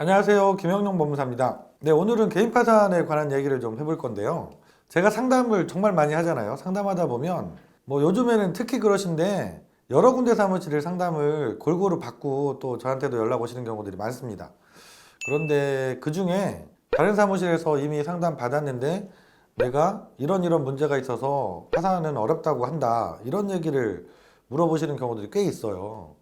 안녕하세요. 김영용 법무사입니다. 네, 오늘은 개인 파산에 관한 얘기를 좀 해볼 건데요. 제가 상담을 정말 많이 하잖아요. 상담하다 보면 뭐 요즘에는 특히 그러신데 여러 군데 사무실을 상담을 골고루 받고 또 저한테도 연락 오시는 경우들이 많습니다. 그런데 그 중에 다른 사무실에서 이미 상담 받았는데 내가 이런 이런 문제가 있어서 파산은 어렵다고 한다. 이런 얘기를 물어보시는 경우들이 꽤 있어요.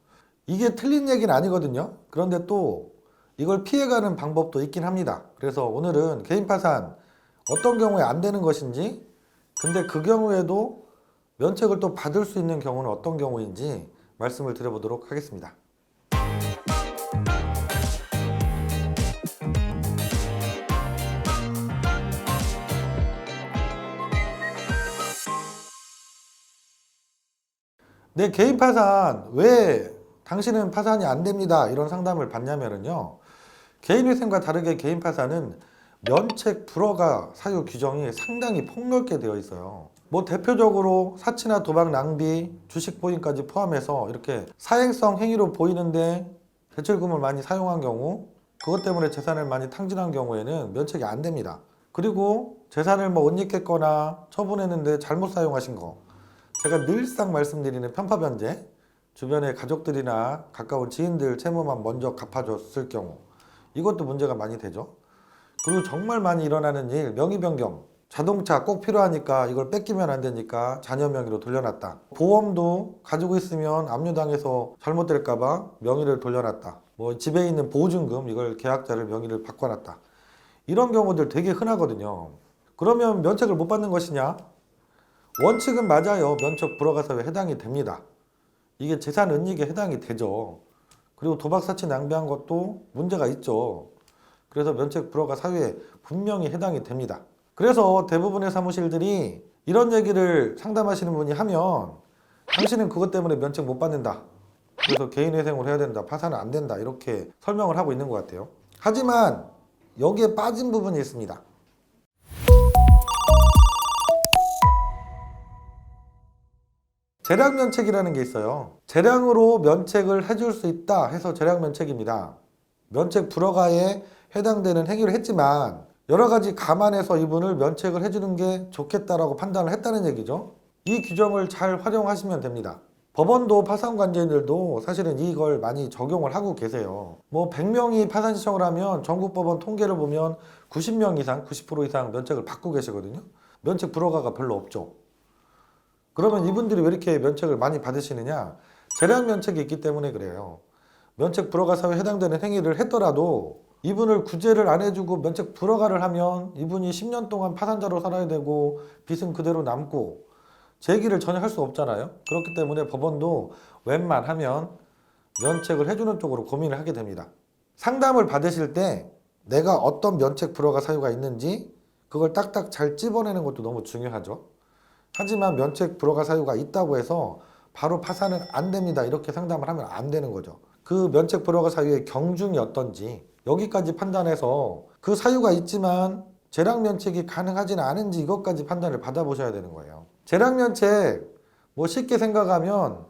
이게 틀린 얘기는 아니거든요. 그런데 또 이걸 피해가는 방법도 있긴 합니다. 그래서 오늘은 개인 파산 어떤 경우에 안 되는 것인지, 근데 그 경우에도 면책을 또 받을 수 있는 경우는 어떤 경우인지 말씀을 드려보도록 하겠습니다. 네, 개인 파산 왜 당신은 파산이 안 됩니다. 이런 상담을 받냐면은요. 개인회생과 다르게 개인 파산은 면책 불허가 사유 규정이 상당히 폭넓게 되어 있어요. 뭐 대표적으로 사치나 도박 낭비, 주식 보인까지 포함해서 이렇게 사행성 행위로 보이는데 대출금을 많이 사용한 경우 그것 때문에 재산을 많이 탕진한 경우에는 면책이 안 됩니다. 그리고 재산을 뭐 옷 입겠거나 처분했는데 잘못 사용하신 거 제가 늘상 말씀드리는 편파변제 주변의 가족들이나 가까운 지인들 채무만 먼저 갚아줬을 경우 이것도 문제가 많이 되죠. 그리고 정말 많이 일어나는 일 명의 변경 자동차 꼭 필요하니까 이걸 뺏기면 안 되니까 자녀 명의로 돌려놨다. 보험도 가지고 있으면 압류당해서 잘못될까봐 명의를 돌려놨다. 뭐 집에 있는 보증금 이걸 계약자를 명의를 바꿔놨다. 이런 경우들 되게 흔하거든요. 그러면 면책을 못 받는 것이냐? 원칙은 맞아요. 면책 불허가 사유에 해당이 됩니다. 이게 재산 은닉에 해당이 되죠. 그리고 도박 사치 낭비한 것도 문제가 있죠. 그래서 면책 불허가 사유에 분명히 해당이 됩니다. 그래서 대부분의 사무실들이 이런 얘기를 상담하시는 분이 하면 당신은 그것 때문에 면책 못 받는다. 그래서 개인회생을 해야 된다. 파산은 안 된다. 이렇게 설명을 하고 있는 것 같아요. 하지만 여기에 빠진 부분이 있습니다. 재량 면책이라는 게 있어요. 재량으로 면책을 해줄 수 있다 해서 재량 면책입니다. 면책 불허가에 해당되는 행위를 했지만 여러 가지 감안해서 이분을 면책을 해주는 게 좋겠다라고 판단을 했다는 얘기죠. 이 규정을 잘 활용하시면 됩니다. 법원도 파산 관계인들도 사실은 이걸 많이 적용을 하고 계세요. 뭐 100명이 파산 신청을 하면 전국 법원 통계를 보면 90명 이상, 90% 이상 면책을 받고 계시거든요. 면책 불허가가 별로 없죠. 그러면 이분들이 왜 이렇게 면책을 많이 받으시느냐? 재량 면책이 있기 때문에 그래요. 면책 불허가 사유에 해당되는 행위를 했더라도 이분을 구제를 안 해주고 면책 불허가를 하면 이분이 10년 동안 파산자로 살아야 되고 빚은 그대로 남고 제기를 전혀 할 수 없잖아요. 그렇기 때문에 법원도 웬만하면 면책을 해주는 쪽으로 고민을 하게 됩니다. 상담을 받으실 때 내가 어떤 면책 불허가 사유가 있는지 그걸 딱딱 잘 찝어내는 것도 너무 중요하죠. 하지만 면책 불허가 사유가 있다고 해서 바로 파산은 안 됩니다. 이렇게 상담을 하면 안 되는 거죠. 그 면책 불허가 사유의 경중이 어떤지 여기까지 판단해서 그 사유가 있지만 재량 면책이 가능하지는 않은지 이것까지 판단을 받아보셔야 되는 거예요. 재량 면책 뭐 쉽게 생각하면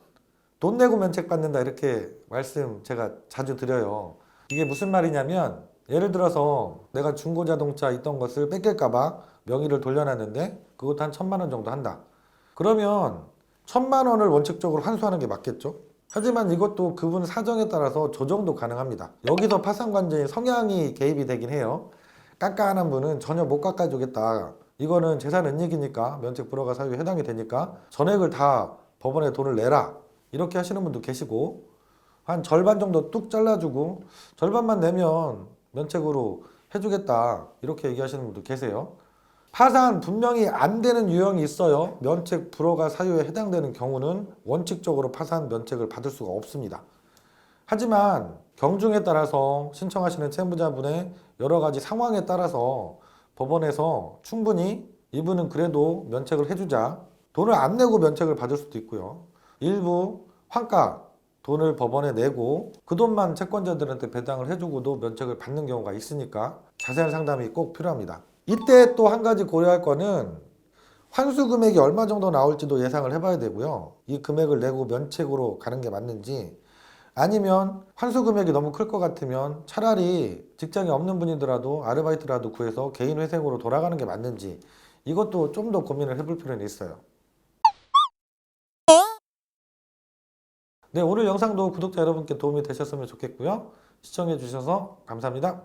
돈 내고 면책 받는다 이렇게 말씀 제가 자주 드려요. 이게 무슨 말이냐면 예를 들어서 내가 중고자동차 있던 것을 뺏길까봐 명의를 돌려놨는데 그것도 한 천만 원 정도 한다. 그러면 천만 원을 원칙적으로 환수하는 게 맞겠죠? 하지만 이것도 그분 사정에 따라서 조정도 가능합니다. 여기서 파산관계인 성향이 개입이 되긴 해요. 깐깐한 분은 전혀 못 깎아주겠다. 이거는 재산 은닉이니까 면책 불허가 사유에 해당이 되니까 전액을 다 법원에 돈을 내라. 이렇게 하시는 분도 계시고 한 절반 정도 뚝 잘라주고 절반만 내면 면책으로 해주겠다. 이렇게 얘기하시는 분도 계세요. 파산 분명히 안 되는 유형이 있어요. 면책 불허가 사유에 해당되는 경우는 원칙적으로 파산 면책을 받을 수가 없습니다. 하지만 경중에 따라서 신청하시는 채무자분의 여러 가지 상황에 따라서 법원에서 충분히 이분은 그래도 면책을 해주자 돈을 안 내고 면책을 받을 수도 있고요. 일부 환가 돈을 법원에 내고 그 돈만 채권자들한테 배당을 해주고도 면책을 받는 경우가 있으니까 자세한 상담이 꼭 필요합니다. 이때 또 한 가지 고려할 거는 환수 금액이 얼마 정도 나올지도 예상을 해봐야 되고요. 이 금액을 내고 면책으로 가는 게 맞는지 아니면 환수 금액이 너무 클 것 같으면 차라리 직장이 없는 분이더라도 아르바이트라도 구해서 개인 회생으로 돌아가는 게 맞는지 이것도 좀 더 고민을 해볼 필요는 있어요. 네, 오늘 영상도 구독자 여러분께 도움이 되셨으면 좋겠고요. 시청해 주셔서 감사합니다.